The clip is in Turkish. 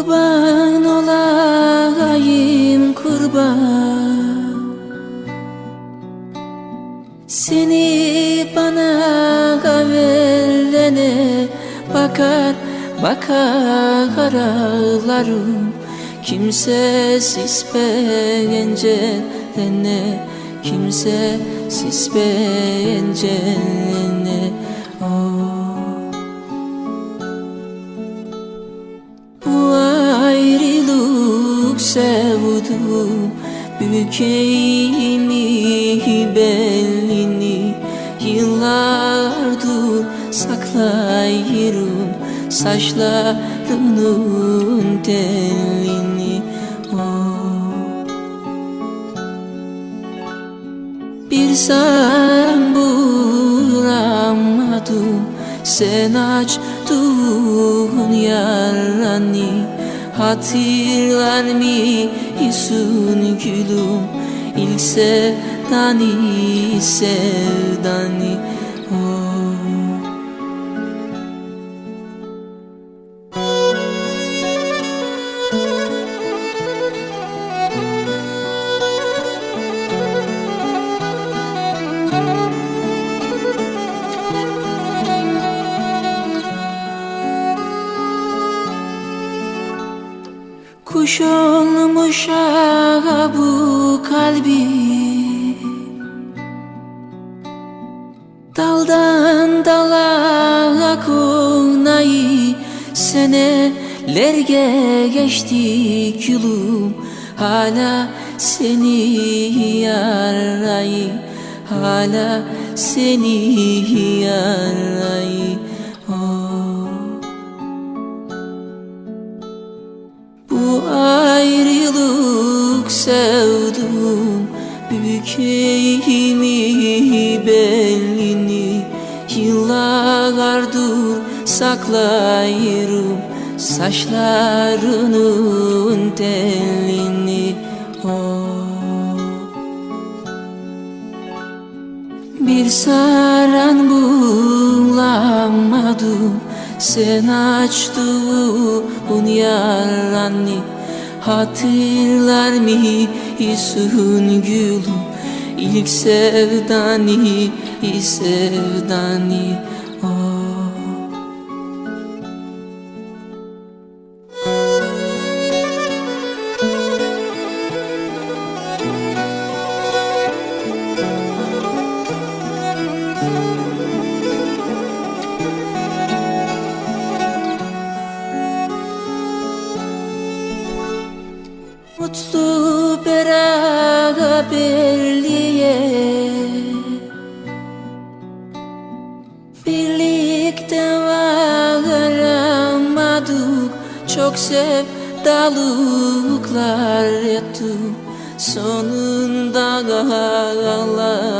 Kurban olayım kurban. Seni bana verene bakar bakar ağlarım Kimsesiz pencerene Kimsesiz pencerene sevdum Bükeyimi belini Yıllardır saklayırım Saçlarının telini oh. Bir sen bulamadım Sen açtın yaranı Hatırlar mısın gülüm İlk sevdani sevdani Kuş olmuş ağa bu kalbi. Daldan dala konayı Seneler geçti gülüm Hala seni yarayı Hala seni yarayı ayrılık sevdum. Bükeyimi belini Yıllardır saklayırım. Saçlarının telini oh. Bir saran bulamadım Sen açtın yaranı Hatırlar mısın gülüm İlk sevdani, sevdani Mutlu beraberliğe Birlikte varamadık Çok sevdalıklar ettim Sonunda ağlar